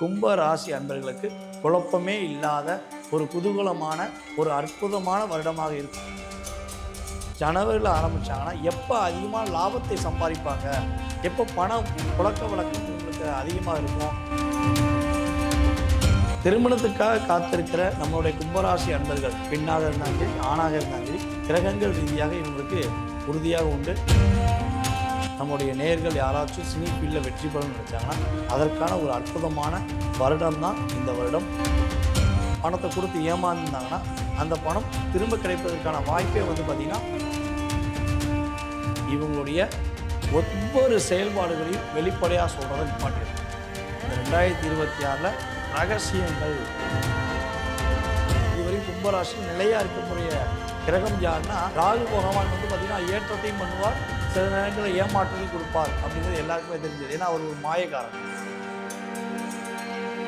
கும்ப ராசி அன்பர்களுக்கு குழப்பமே இல்லாத ஒரு குதூகலமான ஒரு அற்புதமான வருடமாக இருக்கும் ஜனவரியில் ஆரம்பித்தாங்கன்னா எப்போ அதிகமாக லாபத்தை சம்பாதிப்பாங்க? எப்போ பணம் புழக்க வழக்கம் உங்களுக்கு அதிகமாக இருக்கும்? திருமணத்துக்காக காத்திருக்கிற நம்மளுடைய கும்பராசி அன்பர்கள் பெண்ணாக இருந்தாலும் சரி ஆணாக இருந்தாலும் சரி கிரகங்கள் ரீதியாக இவங்களுக்கு உறுதியாக உண்டு. நம்முடைய நேர்கள் யாராச்சும் சினி ஃபீல்டில் வெற்றி பெறணும்னு நினச்சாங்கன்னா அதற்கான ஒரு அற்புதமான வருடம் தான் இந்த வருடம். பணத்தை கொடுத்து ஏமாந்துருந்தாங்கன்னா அந்த பணம் திரும்ப கிடைப்பதற்கான வாய்ப்பே வந்து பார்த்திங்கன்னா இவங்களுடைய ஒவ்வொரு செயல்பாடுகளையும் வெளிப்படையாக சொல்கிறத நிப்பாட்டிடும். இந்த ரெண்டாயிரத்தி இருபத்தி ஆறில் ரகசியங்கள். இதுவரை கும்பராசி நிலையாக இருக்கக்கூடிய கிரகம் யாருன்னா ராகு பகவான் வந்து பார்த்திங்கன்னா ஏற்றத்தையும் பண்ணுவார் சில நேரங்களில் ஏமாற்றத்தையும் கொடுப்பார் அப்படிங்கிறது எல்லாருக்குமே தெரிஞ்சது. ஏன்னா அவர் ஒரு மாயக்காரன்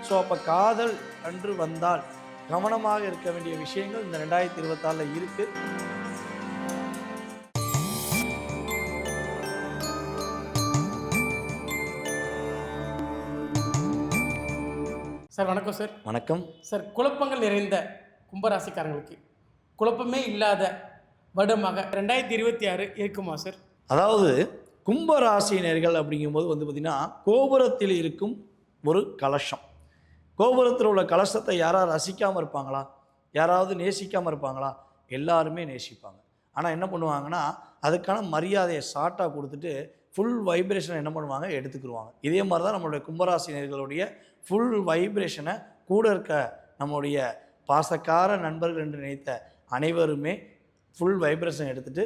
ஸோ அப்போ காதல் அன்று வந்தால் கவனமாக இருக்க வேண்டிய விஷயங்கள் இந்த ரெண்டாயிரத்தி இருபத்தாறில் இருக்குது சார் வணக்கம் சார். வணக்கம். சார் குழப்பங்கள் நிறைந்த கும்பராசிக்காரங்களுக்கு குழப்பமே இல்லாத வருடமாக ரெண்டாயிரத்தி இருபத்தி ஆறு இருக்குமா சார்? அதாவது கும்பராசினியர்கள் அப்படிங்கும்போது வந்து பார்த்திங்கன்னா கோபுரத்தில் இருக்கும் ஒரு கலசம். கோபுரத்தில் உள்ள கலசத்தை யாராவது ரசிக்காமல் இருப்பாங்களா? யாராவது நேசிக்காமல் இருப்பாங்களா? எல்லாருமே நேசிப்பாங்க. ஆனால் என்ன பண்ணுவாங்கன்னா அதுக்கான மரியாதையை ஷார்ட்டாக கொடுத்துட்டு ஃபுல் வைப்ரேஷனை என்ன பண்ணுவாங்க? எடுத்துக்கிடுவாங்க இதே மாதிரி தான் நம்மளுடைய கும்பராசினியர்களுடைய ஃபுல் வைப்ரேஷனை கூட இருக்க நம்மளுடைய பாசக்கார நண்பர்கள் என்று நினைத்த அனைவருமே ஃபுல் வைப்ரேஷன் எடுத்துகிட்டு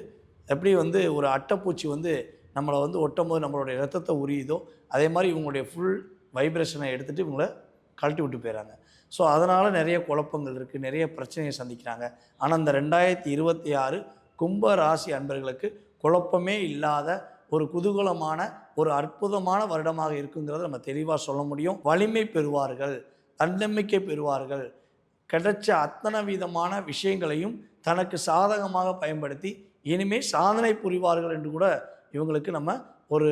எப்படி வந்து ஒரு அட்டைப்பூச்சி வந்து நம்மளை வந்து ஒட்டும் போது நம்மளுடைய ரத்தத்தை உரியுதோ அதே மாதிரி இவங்களுடைய ஃபுல் வைப்ரேஷனை எடுத்துகிட்டு இவங்கள கழட்டி விட்டு போயிடறாங்க. ஸோ அதனால் நிறைய குழப்பங்கள் இருக்குது நிறைய பிரச்சனையை சந்திக்கிறாங்க. ஆனால் இந்த ரெண்டாயிரத்தி இருபத்தி ஆறு கும்ப ராசி அன்பர்களுக்கு குழப்பமே இல்லாத ஒரு குதூகலமான ஒரு அற்புதமான வருடமாக இருக்குங்கிறத நம்ம தெளிவாக சொல்ல முடியும். வலிமை பெறுவார்கள் தன்னம்பிக்கை பெறுவார்கள். கிடைச்ச அத்தனை விதமான விஷயங்களையும் தனக்கு சாதகமாக பயன்படுத்தி இனிமே சாதனை புரிவார்கள் என்று கூட இவங்களுக்கு நம்ம ஒரு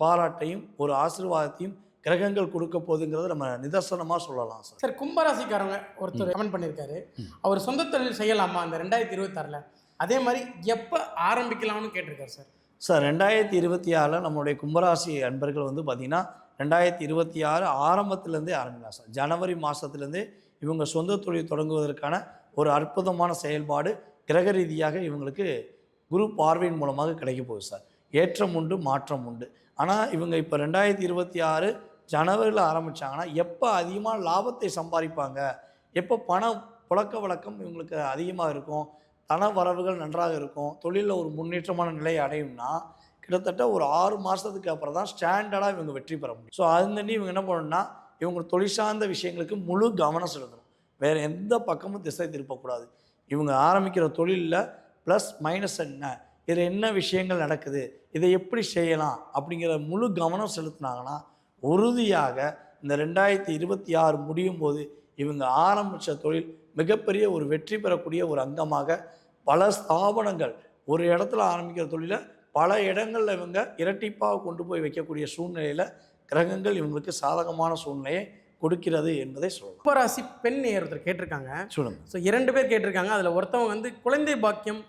பாராட்டையும் ஒரு ஆசீர்வாதத்தையும் கிரகங்கள் கொடுக்க போகுதுங்கிறத நம்ம நிதர்சனமாக சொல்லலாம் சார். சார் கும்பராசிக்காரங்க ஒருத்தர் கமெண்ட் பண்ணியிருக்காரு. அவர் சொந்த தொழில் செய்யலாமா? அந்த ரெண்டாயிரத்தி இருபத்தாறில். அதே மாதிரி எப்போ ஆரம்பிக்கலாம்னு கேட்டிருக்காரு சார். சார் ரெண்டாயிரத்தி இருபத்தி ஆறில் நம்மளுடைய கும்பராசி அன்பர்கள் வந்து பார்த்திங்கன்னா ரெண்டாயிரத்தி இருபத்தி ஆறு ஆரம்பத்துலேருந்தே ஆரம்பிக்கலாம் சார். ஜனவரி மாதத்துலேருந்தே இவங்க சொந்த தொழில் தொடங்குவதற்கான ஒரு அற்புதமான செயல்பாடு கிரக ரீதியாக இவங்களுக்கு குரு பார்வையின் மூலமாக கிடைக்க போகுது சார். ஏற்றம் உண்டு மாற்றம் உண்டு. ஆனால் இவங்க இப்போ ரெண்டாயிரத்தி இருபத்தி ஆறு ஜனவரியில் ஆரம்பித்தாங்கன்னா எப்போ அதிகமாக லாபத்தை சம்பாதிப்பாங்க? எப்போ பணம் புழக்க வழக்கம் இவங்களுக்கு அதிகமாக இருக்கும்? பண வரவுகள் நன்றாக இருக்கும்? தொழிலில் ஒரு முன்னேற்றமான நிலை அடையும்னா கிட்டத்தட்ட ஒரு ஆறு மாதத்துக்கு அப்புறம் தான் ஸ்டாண்டர்டாக இவங்க வெற்றி பெற முடியும். ஸோ அதுந்தண்டி இவங்க என்ன பண்ணணும்னா இவங்க தொழில் சார்ந்த விஷயங்களுக்கு முழு கவனம் செலுத்தணும். வேறு எந்த பக்கமும் திசை திருப்பக்கூடாது. இவங்க ஆரம்பிக்கிற தொழிலில் ப்ளஸ் மைனஸ் என்ன? இதில் என்ன விஷயங்கள் நடக்குது? இதை எப்படி செய்யலாம்? அப்படிங்கிற முழு கவனம் செலுத்தினாங்கன்னா உறுதியாக இந்த ரெண்டாயிரத்தி இருபத்தி ஆறு முடியும் போது இவங்க ஆரம்பித்த தொழில் மிகப்பெரிய ஒரு வெற்றி பெறக்கூடிய ஒரு அங்கமாக பல ஸ்தாபனங்கள் ஒரு இடத்துல ஆரம்பிக்கிற தொழிலை பல இடங்களில் இவங்க இரட்டிப்பாக கொண்டு போய் வைக்கக்கூடிய சூழ்நிலையில் கிரகங்கள் இவங்களுக்கு சாதகமான சூழ்நிலையை கொடுக்கிறது என்பதை சொல்லலாம். கும்பராசி பெண் நேயர் ஒருத்தர் கேட்டிருக்காங்க. சொல்லுங்க. ஸோ இரண்டு பேர் கேட்டிருக்காங்க. அதில் ஒருத்தவங்க வந்து குழந்தை பாக்கியம்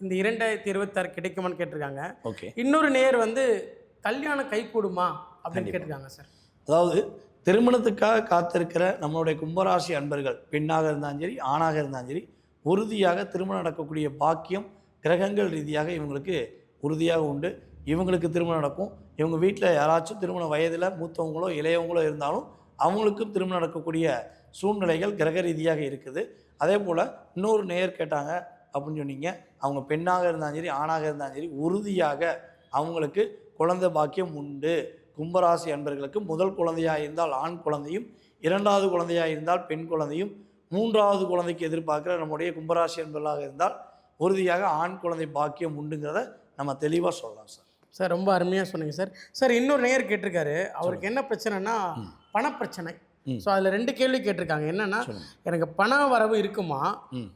இந்த இரண்டாயிரத்தி இருபத்தாறு கிடைக்குமான்னு கேட்டிருக்காங்க. ஓகே. இன்னொரு நேயர் வந்து கல்யாணம் கை கூடுமா அப்படின்னு. கேட்டிருக்காங்க சார் அதாவது திருமணத்துக்காக காத்திருக்கிற நம்மளுடைய கும்பராசி அன்பர்கள் பெண்ணாக இருந்தாலும் சரி ஆணாக இருந்தாலும் சரி உறுதியாக திருமணம் நடக்கக்கூடிய பாக்கியம் கிரகங்கள் ரீதியாக இவங்களுக்கு உறுதியாக உண்டு. இவங்களுக்கு திருமணம் நடக்கும். இவங்க வீட்டில் யாராச்சும் திருமண வயதில் மூத்தவங்களோ இளையவங்களோ இருந்தாலும் அவங்களுக்கும் திருமணம் நடக்கக்கூடிய சூழ்நிலைகள் கிரக ரீதியாக இருக்குது. அதே போல் இன்னொரு நேயர் கேட்டாங்க அப்படின்னு சொன்னீங்க. அவங்க பெண்ணாக இருந்தாலும் சரி ஆணாக இருந்தாலும் சரி உறுதியாக அவங்களுக்கு குழந்தை பாக்கியம் உண்டு. கும்பராசி அன்பர்களுக்கு முதல் குழந்தையாக இருந்தால் ஆண் குழந்தையும் இரண்டாவது குழந்தையாக இருந்தால் பெண் குழந்தையும் மூன்றாவது குழந்தைக்கு எதிர்பார்க்குற நம்முடைய கும்பராசி அன்பர்களாக இருந்தால் உறுதியாக ஆண் குழந்தை பாக்கியம் உண்டுங்கிறத நம்ம தெளிவாக சொல்லலாம் சார். சார் ரொம்ப அருமையாக சொன்னீங்க சார். சார் இன்னொரு நேயர் கேட்டிருக்காரு. அவருக்கு என்ன பிரச்சனைனா பணப்பிரச்சனை. ஸோ அதில் ரெண்டு கேள்வி கேட்டிருக்காங்க. என்னன்னா. எனக்கு பண வரவு இருக்குமா.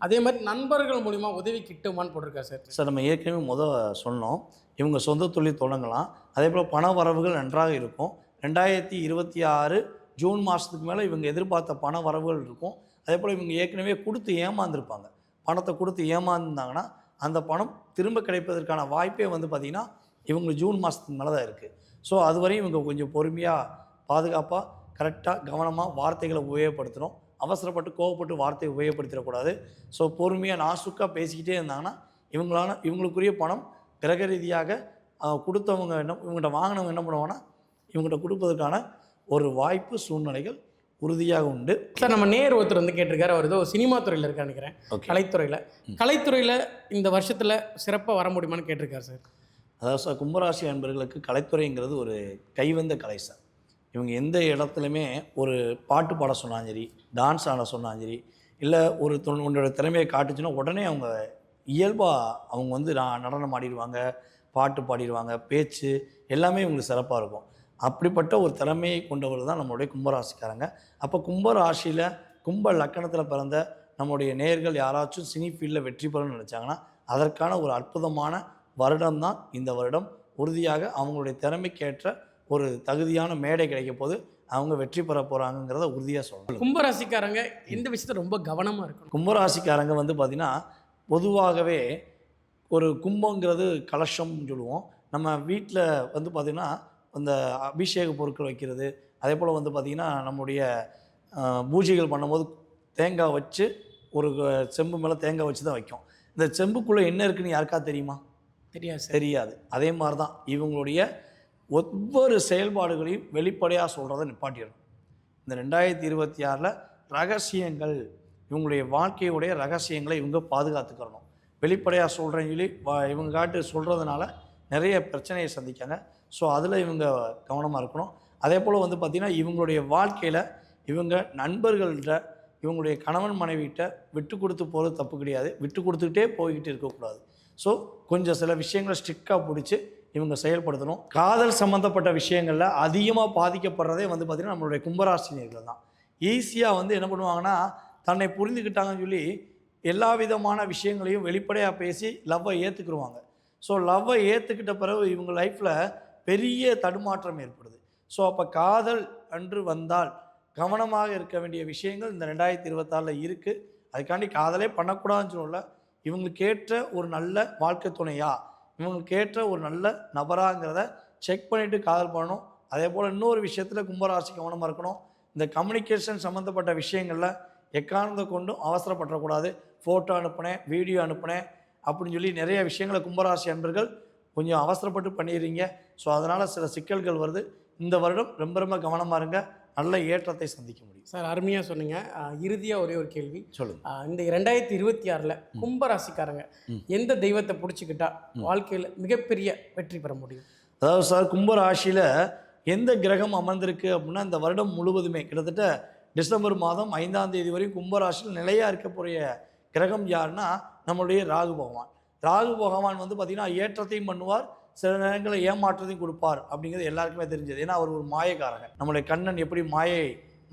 அதே மாதிரி நண்பர்கள் மூலிமா உதவி கிட்டுமான்னு போட்டிருக்காரு சார்? சார் நம்ம ஏற்கனவே முத சொன்னோம். இவங்க சொந்த தொழில் தொடங்கலாம். அதே போல் பண வரவுகள் நன்றாக இருக்கும். ரெண்டாயிரத்தி இருபத்தி ஆறு ஜூன் மாதத்துக்கு மேலே இவங்க எதிர்பார்த்த பண வரவுகள் இருக்கும். அதே போல் இவங்க ஏற்கனவே கொடுத்து ஏமாந்துருப்பாங்க. பணத்தை கொடுத்து ஏமாந்துருந்தாங்கன்னா அந்த பணம் திரும்ப கிடைப்பதற்கான வாய்ப்பே வந்து பார்த்திங்கன்னா இவங்களுக்கு ஜூன் மாதத்துக்கு மேலே தான் இருக்குது ஸோ அதுவரையும் இவங்க கொஞ்சம் பொறுமையாக பாதுகாப்பாக கரெக்டாக கவனமாக வார்த்தைகளை உபயோகப்படுத்தணும். அவசரப்பட்டு கோவப்பட்டு வார்த்தையை உபயோகப்படுத்திடக்கூடாது. ஸோ பொறுமையாக நாசுக்காக பேசிக்கிட்டே இருந்தாங்கன்னா இவங்களான இவங்களுக்குரிய பணம் கிரக ரீதியாக கொடுத்தவங்க என்ன இவங்ககிட்ட வாங்கினவங்க என்ன பண்ணுவாங்கன்னா இவங்ககிட்ட கொடுப்பதற்கான ஒரு வாய்ப்பு சூழ்நிலைகள் உறுதியாக உண்டு. சார் நம்ம நேர் ஒருத்தர் வந்து கேட்டிருக்காரு. அவர் ஏதோ சினிமா துறையில் இருக்கான்னு நினைக்கிறேன். கலைத்துறையில். கலைத்துறையில் இந்த வருஷத்தில் சிறப்பாக வர முடியுமான்னு கேட்டிருக்காரு சார் அதாவது சார் கும்பராசி அன்பர்களுக்கு கலைத்துறைங்கிறது ஒரு கைவந்த கலை சார் இவங்க எந்த இடத்துலையுமே ஒரு பாட்டு பாட சொன்னாலும் சரி டான்ஸ் ஆட சொன்னாலும் சரி இல்லை ஒரு தொ- உன்னோட திறமையை காட்டுச்சுன்னா உடனே அவங்க இயல்பாக அவங்க வந்து நான் நடனம் ஆடிடுவாங்க பாட்டு பாடிடுவாங்க பேச்சு எல்லாமே இவங்களுக்கு சிறப்பாக இருக்கும். அப்படிப்பட்ட ஒரு திறமையை கொண்டவர் தான் நம்மளுடைய கும்பராசிக்காரங்க. அப்போ கும்பராசியில் கும்ப லக்கணத்தில் பிறந்த நம்முடைய நேர்கள் யாராச்சும் சினி ஃபீல்டில் வெற்றி பெறணும்னு நினச்சாங்கன்னா அதற்கான ஒரு அற்புதமான வருடம் தான் இந்த வருடம். உறுதியாக அவங்களுடைய திறமைக்கேற்ற ஒரு தகுதியான மேடை கிடைக்க போது அவங்க வெற்றி பெற போகிறாங்கங்கிறத உறுதியாக சொல்லலாம் கும்பராசிக்காரங்க இந்த விஷயத்த ரொம்ப கவனமாக இருக்கணும். கும்பராசிக்காரங்க வந்து பார்த்திங்கன்னா பொதுவாகவே ஒரு கும்பங்கிறது கலசம்னு சொல்லுவோம். நம்ம வீட்டில் வந்து பார்த்திங்கன்னா அந்த அபிஷேக பொருட்கள் வைக்கிறது அதே போல் வந்து பார்த்திங்கன்னா நம்முடைய பூஜைகள் பண்ணும்போது தேங்காய் வச்சு ஒரு செம்பு மேலே தேங்காய் வச்சு தான் வைக்கும். இந்த செம்புக்குள்ளே என்ன இருக்குன்னு யாருக்கா தெரியுமா? தெரியாது தெரியாது. அதே மாதிரி தான் இவங்களுடைய ஒவ்வொரு செயல்பாடுகளையும் வெளிப்படையாக சொல்கிறத நிப்பாட்டிடணும். இந்த ரெண்டாயிரத்தி இருபத்தி ஆறில் ரகசியங்கள் இவங்களுடைய வாழ்க்கையுடைய ரகசியங்களை இவங்க பாதுகாத்துக்கிறணும். வெளிப்படையாக சொல்கிறேன்னு சொல்லி வா- இவங்க காட்டு சொல்கிறதுனால நிறைய பிரச்சனையை சந்திக்காங்க. ஸோ அதில் இவங்க கவனமாக இருக்கணும். அதே போல் வந்து பார்த்திங்கன்னா இவங்களுடைய வாழ்க்கையில் இவங்க நண்பர்கள்கிட்ட இவங்களுடைய கணவன் மனைவிகிட்ட விட்டு கொடுத்து போகிறது தப்பு கிடையாது. விட்டு கொடுத்துக்கிட்டே போய்கிட்டு இருக்கக்கூடாது. ஸோ கொஞ்சம் சில விஷயங்களை ஸ்ட்ரிக்டாக பிடிச்சி இவங்க செயல்படுத்தணும். காதல் சம்மந்தப்பட்ட விஷயங்களில் அதிகமாக பாதிக்கப்படுறதே வந்து பார்த்திங்கன்னா நம்மளுடைய கும்பராசினியர்கள் தான். ஈஸியாக வந்து என்ன பண்ணுவாங்கன்னா தன்னை புரிந்துக்கிட்டாங்கன்னு சொல்லி எல்லா விதமான விஷயங்களையும் வெளிப்படையாக பேசி லவ்வை ஏற்றுக்குருவாங்க ஸோ லவ்வை ஏற்றுக்கிட்ட பிறகு இவங்க லைஃப்பில் பெரிய தடுமாற்றம் ஏற்படுது. ஸோ அப்போ காதல் அன்று வந்தால் கவனமாக இருக்க வேண்டிய விஷயங்கள் இந்த ரெண்டாயிரத்தி இருபத்தாறில் இருக்குது அதுக்காண்டி காதலே பண்ணக்கூடாதுன்னு சொல்லல. இவங்களுக்கு ஏற்ற ஒரு நல்ல வாழ்க்கை துணையாக இவங்களுக்கு ஏற்ற ஒரு நல்ல நபராங்கிறத செக் பண்ணிவிட்டு காதல் பண்ணணும். அதே போல் இன்னொரு விஷயத்தில் கும்பராசி கவனமாக இருக்கணும். இந்த கம்யூனிகேஷன் சம்மந்தப்பட்ட விஷயங்களில் எக்காரணத்தை கொண்டும் அவசரப்படக்கூடாது. ஃபோட்டோ அனுப்புனேன் வீடியோ அனுப்புனேன் அப்படின்னு சொல்லி நிறைய விஷயங்களை கும்பராசி அன்பர்கள் கொஞ்சம் அவசரப்பட்டு பண்ணிடுறீங்க. ஸோ அதனால் சில சிக்கல்கள் வருது. இந்த வருடம் ரொம்ப ரொம்ப கவனமாக இருங்க. நல்ல ஏற்றத்தை சந்திக்க முடியும். சார் அருமையாக சொன்னீங்க. இறுதியாக ஒரே ஒரு கேள்வி. சொல்லுங்கள் ஆஹ் இந்த ரெண்டாயிரத்தி இருபத்தி ஆறில் கும்பராசிக்காரங்க. எந்த தெய்வத்தை பிடிச்சிக்கிட்டா வாழ்க்கையில் மிகப்பெரிய வெற்றி பெற முடியும்? அதாவது சார் கும்பராசியில் எந்த கிரகம் அமர்ந்திருக்கு அப்படின்னா இந்த வருடம் முழுவதுமே கிட்டத்தட்ட டிசம்பர் மாதம் ஐந்தாம் தேதி வரையும் கும்பராசியில் நிலையாக இருக்கக்கூடிய கிரகம் யாருன்னா நம்மளுடைய ராகு பகவான். ராகு பகவான் வந்து பார்த்திங்கன்னா ஏற்றத்தையும் பண்ணுவார் சில நேரங்களில் ஏமாற்றத்தையும் கொடுப்பார் அப்படிங்கிறது எல்லாருக்குமே தெரிஞ்சது. ஏன்னா அவர் ஒரு மாயக்காரகன். நம்மளுடைய கண்ணன் எப்படி மாயை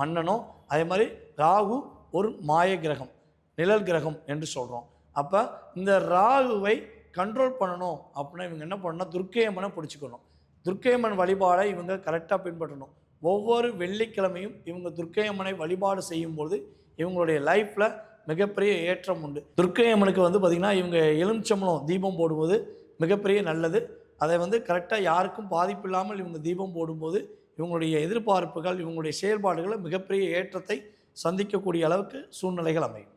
மன்னனோ அதே மாதிரி ராகு ஒரு மாய கிரகம் நிழல் கிரகம் என்று சொல்கிறோம் அப்போ இந்த ராகுவை கண்ட்ரோல் பண்ணணும் அப்படின்னா இவங்க என்ன பண்ணணும்? துர்க்கையம்மனை பிடிச்சிக்கணும். துர்க்கையம்மன் வழிபாடை இவங்க கரெக்டாக பின்பற்றணும். ஒவ்வொரு வெள்ளிக்கிழமையும் இவங்க துர்க்கையம்மனை வழிபாடு செய்யும்போது இவங்களுடைய லைஃப்பில் மிகப்பெரிய ஏற்றம் உண்டு. துர்க்கையம்மனுக்கு வந்து பார்த்திங்கன்னா இவங்க எலுமிச்சம்பளம் தீபம் போடும்போது மிகப்பெரிய நல்லது. அதை வந்து கரெக்டாக யாருக்கும் பாதிப்பு இல்லாமல் இவங்க தீபம் போடும்போது இவங்களுடைய எதிர்பார்ப்புகள் இவங்களுடைய செயல்பாடுகளை மிகப்பெரிய ஏற்றத்தை சந்திக்கக்கூடிய அளவுக்கு சூழ்நிலைகள் அமையும்.